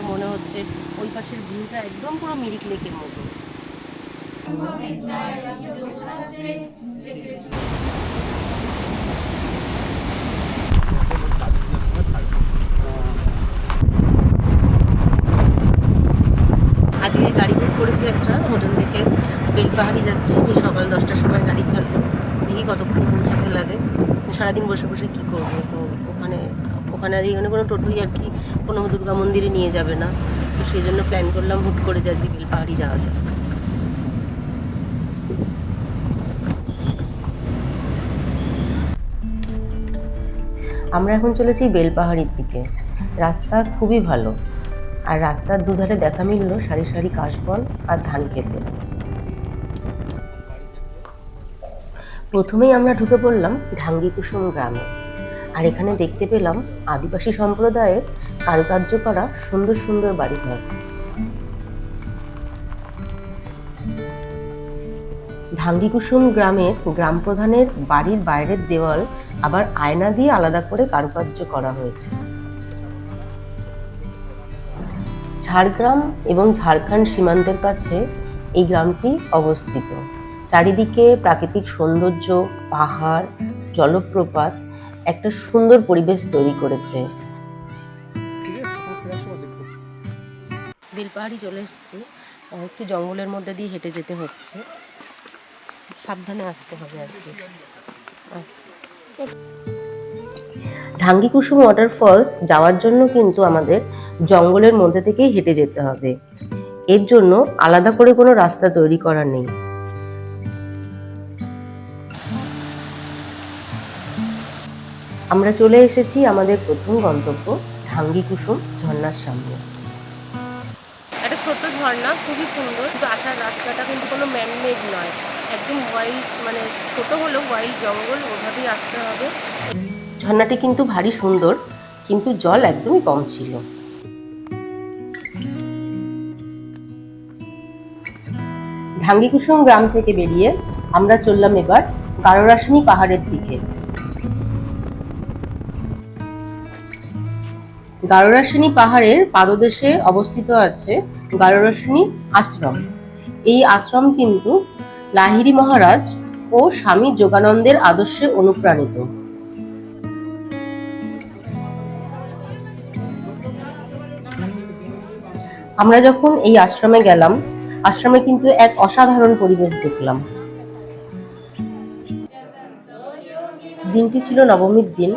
মতো মনে হচ্ছে ওই পাশের ভিউটা একদম পুরো মিরিক লেকের মতো। আজকে গাড়ি বুক করেছি একটা, হোটেল থেকে বেলপাহাড়ি যাচ্ছি সকাল দশটার সময় গাড়ি ছাড়বো। দেখি কতক্ষণ পৌঁছাতে লাগে। সারাদিন বসে বসে কি করব? তো ওখানে ওখানে আর এখানে কোনো টোটোই আর কি কোনো দুর্গা মন্দিরে নিয়ে যাবে না। তো সেই জন্য প্ল্যান করলাম হুট করে যে আজকে বেলপাহাড়ি যাওয়া যাক। আমরা এখন চলেছি বেলপাহাড়ির দিকে। রাস্তা খুবই ভালো। আর রাস্তার দুধারে দেখা মিলল সারি সারি কাশবন আর ধান খেতে। প্রথমেই আমরা ঢুকে পড়লাম ঢাঙ্গি কুসুম গ্রামে। আর এখানে দেখতে পেলাম আদিবাসী সম্প্রদায়ের কারুকার্য করা সুন্দর সুন্দর বাড়িঘর। ঢাঙ্গি কুসুম গ্রামের গ্রাম প্রধানের বাড়ির বাইরের দেওয়াল আবার আয়না দিয়ে আলাদা করে কারুকার্য করা হয়েছে। ঝাড়গ্রাম এবং ঝাড়খণ্ড সীমান্তের কাছে এই গ্রামটি অবস্থিত। চারিদিকে প্রাকৃতিক সৌন্দর্য, পাহাড়, জলপ্রপাত একটা সুন্দর পরিবেশ তৈরি করেছে। বেলপাহাড়ি চলে এসেছি। একটু জঙ্গলের মধ্যে দিয়ে হেঁটে যেতে হচ্ছে। সাবধানে আসতে হবে আর কি। ঢাঙ্গি কুসুম ওয়াটারফলস যাওয়ার জন্য কিন্তু আমাদের জঙ্গলের মধ্যে থেকেই হেঁটে যেতে হবে। এর জন্য আলাদা করে কোনো রাস্তা তৈরি করা নেই। আমরা চলে এসেছি আমাদের প্রথম গন্তব্য ঢাঙ্গি কুসুম ঝর্ণার সামনে। একটা ছোট্ট ঝর্ণা খুবই সুন্দর কিন্তু আসার রাস্তাটা কিন্তু কোনো ম্যানমেড নয়। একদম ওয়াইল্ড মানে ছোট হলেও ওয়াইল্ড জঙ্গল ওভাবেই আসতে হবে। ঝর্ণাটি কিন্তু ভারী সুন্দর কিন্তু জল একদমই কম ছিল। ঢাঙ্গি কুসুম গ্রাম থেকে বেরিয়ে আমরা চললাম এবার গারোরাশিনী পাহাড়ের দিকে। গারোরাশিনী পাহাড়ের পাদদেশে অবস্থিত আছে গারোরাশিনী আশ্রম। এই আশ্রম কিন্তু লাহিড়ী মহারাজ ও স্বামী যোগানন্দের আদর্শে অনুপ্রাণিত। আমরা যখন এই আশ্রমে গেলাম, আশ্রমে কিন্তু এক অসাধারণ পরিবেশ দেখলাম। দিনটি ছিল নবমীর দিন।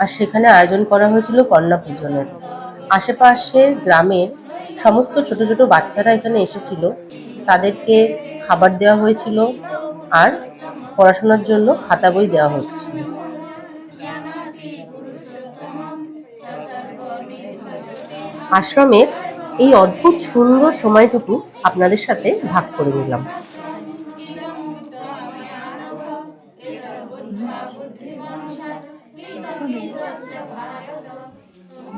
আর সেখানে আয়োজন করা হয়েছিল কন্যা পূজনের। আশেপাশের গ্রামের সমস্ত ছোট ছোট বাচ্চারা এখানে এসেছিল। তাদেরকে খাবার দেওয়া হয়েছিল আর পড়াশোনার জন্য খাতা বই দেওয়া হচ্ছিল। আশ্রমের এই অদ্ভুত সুন্দর সময়টুকু আপনাদের সাথে ভাগ করে নিলাম।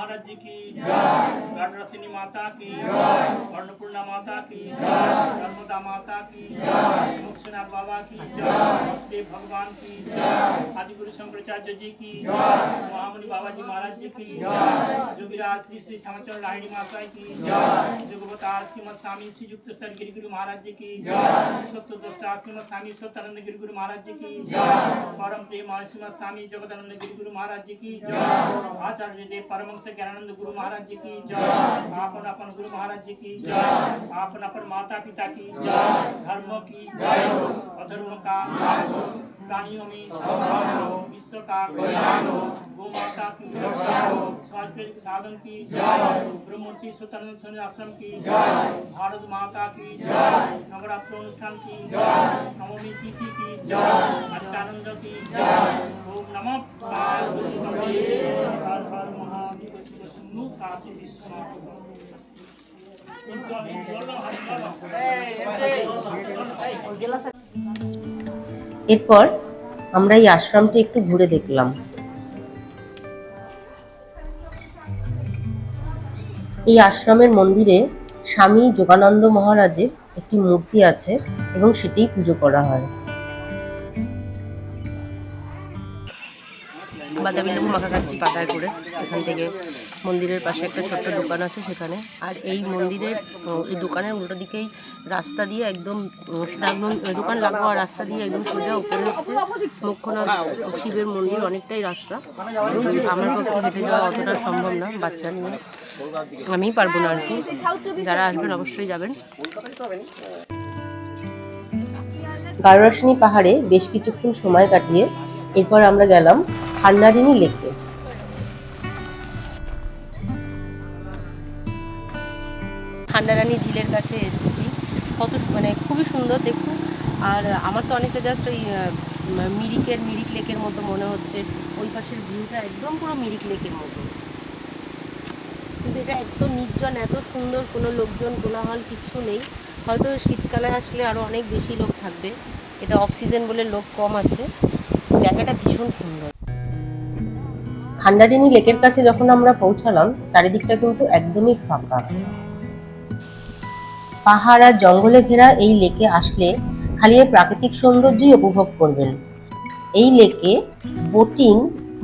महाराज जी की गणरसिनी माता की अन्नपूर्णा माता की नर्मदा माता की जय मुक्षनाथ बाबा की देव भगवान की आदि गुरु शंकराचार्य जी की महामुनि बाबा जी महाराज जी की जोगिराज श्री श्री श्यामचंद्र लाहिड़ी माता की जोगवतार श्रीमद स्वामी श्री युक्त सर गिरि गुरु महाराज जी की सत्य दृष्टा श्रीमद स्वामी सत्यानंद गिरि गुरु महाराज जी की परम प्रेम श्रीमद स्वामी जगदानंद गिरि गुरु महाराज जी की आचार्य देव परमहंस ज्ञानानंद गुरु महाराज जी की जय आपन अपन गुरु महाराज जी की जय आपन अपन माता पिता की जय धर्म की जय हो अधर्म का नाश हो प्राणियों में सद्भाव हो विश्व का कल्याण हो गौ माता की रक्षा हो के साधन की जय ब्रह्मर्षि स्वतंत्र आश्रम की जय भारत माता की जय नवरात्र अनुष्ठान की जय नवमी तिथि की जय अष्टानंद की जय ओम नमः पार्वती हर हर शिव এরপর আমরা এই আশ্রমটি একটু ঘুরে দেখলাম। এই আশ্রমের মন্দিরে স্বামী যোগানন্দ মহারাজের একটি মূর্তি আছে এবং সেটি পুজো করা হয়। বাতাবি লেবু মাখা খাচ্ছি পাতায় করে এখান থেকে মন্দিরের পাশে একটা ছোট্ট দোকান আছে সেখানে। আর এই মন্দিরের এই দোকানের উল্টো দিকেই রাস্তা দিয়ে একদম দোকান লাগোয়া রাস্তা দিয়ে একদম সোজা উপরে হচ্ছে মুখ্যনাথ শিবের মন্দির, অনেকটাই রাস্তা। আমার পক্ষে হেঁটে যাওয়া অতটা সম্ভব না, বাচ্চা নিয়ে। আমিই পারব না আর কি। যারা আসবেন অবশ্যই যাবেন। গারুরাসিনী পাহাড়ে বেশ কিছুক্ষণ সময় কাটিয়ে এরপর আমরা গেলাম খান্ডারিনী লেকে খান্ডারানী ঝিলের কাছে এসেছি। কত মানে খুবই সুন্দর, দেখুন। আর আমার তো অনেকটা জাস্ট ওই মিরিকের, মিরিক লেকের মতো মনে হচ্ছে। ওই পাশের ভিউটা একদম পুরো মিরিক লেকের মতো। কিন্তু এটা একদম নির্জন, এত সুন্দর, কোনো লোকজন, কোলাহল কিছু নেই। হয়তো শীতকালে আসলে আরও অনেক বেশি লোক থাকবে। এটা অফ সিজন বলে লোক কম আছে। জায়গাটা ভীষণ সুন্দর। খান্ডারিনী লেকের কাছে যখন আমরা পৌঁছালাম, চারিদিকটা কিন্তু একদমই ফাঁকা। পাহাড় আর জঙ্গলে ঘেরা এই লেকে আসলে খালি প্রাকৃতিক সৌন্দর্যই উপভোগ করবেন। এই লেকে বোটিং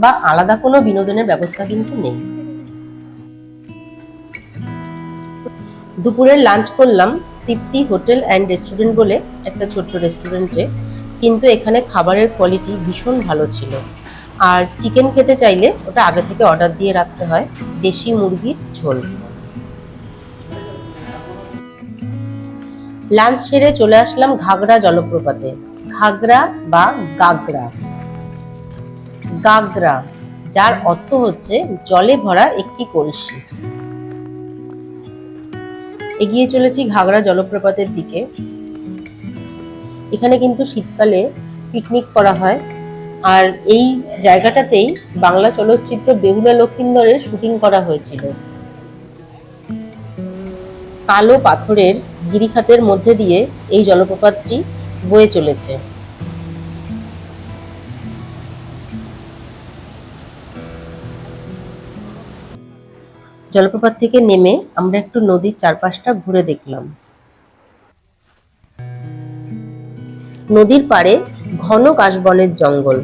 বা আলাদা কোনো বিনোদনের ব্যবস্থা কিন্তু নেই। দুপুরের লাঞ্চ করলাম তৃপ্তি হোটেল অ্যান্ড রেস্টুরেন্ট বলে একটা ছোট্ট রেস্টুরেন্টে, কিন্তু এখানে খাবারের কোয়ালিটি ভীষণ ভালো ছিল। আর চিকেন খেতে চাইলে ওটা আগে থেকে অর্ডার দিয়ে রাখতে হয়, দেশি মুরগির ঝোল। লাঞ্চ সেরে চলে আসলাম ঘাগরা জলপ্রপাতে। ঘাগরা বা গাগরা। গাগরা, যার অর্থ হচ্ছে জলে ভরা একটি কলসি। এগিয়ে চলেছি ঘাগরা জলপ্রপাতের দিকে। এখানে কিন্তু শীতকালে পিকনিক করা হয়। আর এই জায়গাটাতেই বাংলা চলচ্চিত্র বেহুলা লক্ষিন্দরের শুটিং করা হয়েছিল। কালো পাথরের গিরিখাতের মধ্যে দিয়ে এই জলপ্রপাতটি বয়ে চলেছে। জলপ্রপাত থেকে নেমে আমরা একটু নদীর চারপাশটা ঘুরে দেখলাম। নদীর পাড়ে ঘন কাশবনের জঙ্গল।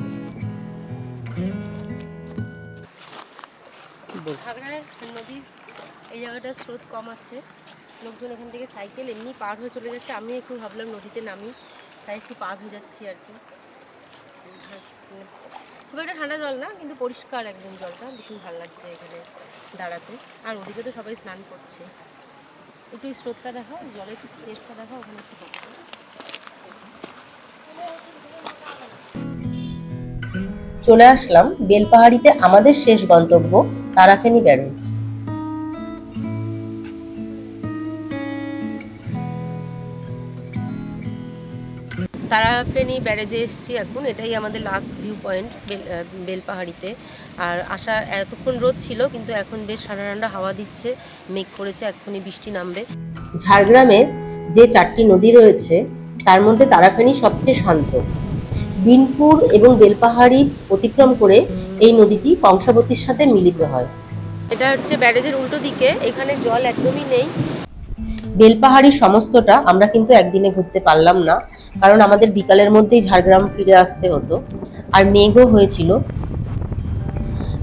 ঘাগড়ার নদীর এই জায়গাটার স্রোত কম আছে। লোকজন এখান থেকে সাইকেল এমনি পার হয়ে চলে যাচ্ছে। আমি একটু ভাবলাম নদীতে নামি তাই একটু পার হয়ে যাচ্ছি আর কি। খুব একটা ঠান্ডা জল না কিন্তু পরিষ্কার একদম জলটা। ভীষণ ভালো লাগছে এখানে দাঁড়াতে। আর ওদিকে তো সবাই স্নান করছে। একটু স্রোতটা দেখো জলের একটু টেস্টটা দেখো ওখানে একটু চলে আসলাম বেলপাহাড়িতে আমাদের শেষ গন্তব্য তারাফেনী ব্যারেজ তারাফেনী ব্যারেজে এসেছি এখন এটাই আমাদের লাস্ট ভিউ পয়েন্ট বেলপাহাড়িতে আর আসা এতক্ষণ রোদ ছিল কিন্তু এখন বেশ ঠান্ডা ঠান্ডা হাওয়া দিচ্ছে মেঘ করেছে এক্ষুনি বৃষ্টি নামবে। ঝাড়গ্রামে যে চারটি নদী রয়েছে তার মধ্যে তারাফেনী সবচেয়ে শান্ত। বিনপুর এবং বেলপাহাড়ি অতিক্রম করে এই নদীটি কংসাবতীর সাথে মিলিত হয়। এটা হচ্ছে ব্যারেজের উল্টো দিকে এখানে জল একদমই নেই। বেলপাহাড়ি সমস্তটা আমরা কিন্তু একদিনে ঘুরতে পারলাম না কারণ আমাদের বিকালের মধ্যেই ঝাড়গ্রাম ফিরে আসতে হতো আর মেঘও হয়েছিল।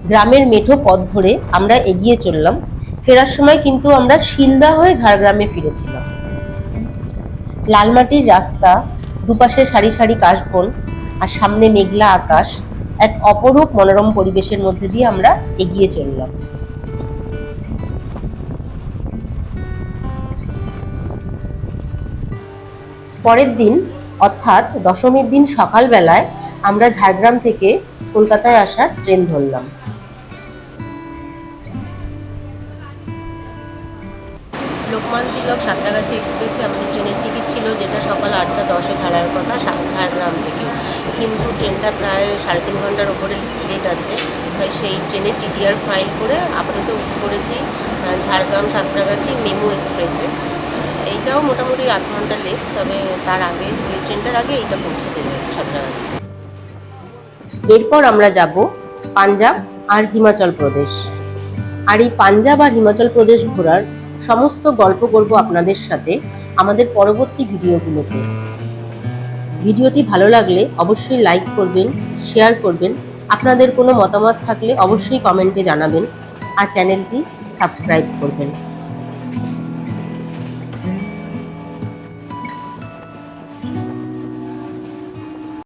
গ্রামের মেঠো পথ ধরে আমরা এগিয়ে চললাম ফেরার সময় কিন্তু আমরা শিলদা হয়ে ঝাড়গ্রামে ফিরেছিলাম। লালমাটির রাস্তা দুপাশে সারি সারি কাশবন আর সামনে মেঘলা আকাশ, এক অপরূপ মনোরম পরিবেশের মধ্যে দিয়ে আমরা এগিয়ে চললাম। পরের দিন, অর্থাৎ দশমীর দিন সকালবেলায়, আমরা ঝাড়গ্রাম থেকে কলকাতায় আসার ট্রেন ধরলাম। লোকমান তিলক সাঁতরাগাছি এক্সপ্রেসে আমাদের ট্রেনের টিকিট ছিল, যেটা সকাল আটটা দশে ছাড়ার কথা ঝাড়গ্রাম থেকে। কিন্তু ট্রেনটা প্রায় সাড়ে তিন ঘণ্টার ওপরে লেট আছে। তাই সেই ট্রেনে টিটিআর ফাইল করে আপাতত পড়েছি ঝাড়গ্রাম সাঁতরাগাছি মেমু এক্সপ্রেসে। এইটাও মোটামুটি আধ ঘণ্টা লেট, তবে তার আগে ওই ট্রেনটার আগে এইটা পৌঁছে দেবে সাঁতরাগাছি। এরপর আমরা যাব পাঞ্জাব আর হিমাচল প্রদেশ। আর এই পাঞ্জাব আর হিমাচল প্রদেশ ঘোরার সমস্ত গল্প করব আপনাদের সাথে আমাদের পরবর্তী ভিডিওগুলোতে। ভিডিওটি ভালো লাগলে অবশ্যই লাইক করবেন, শেয়ার করবেন। আপনাদের কোনো মতামত থাকলে অবশ্যই কমেন্টে জানাবেন। আর চ্যানেলটি সাবস্ক্রাইব করবেন।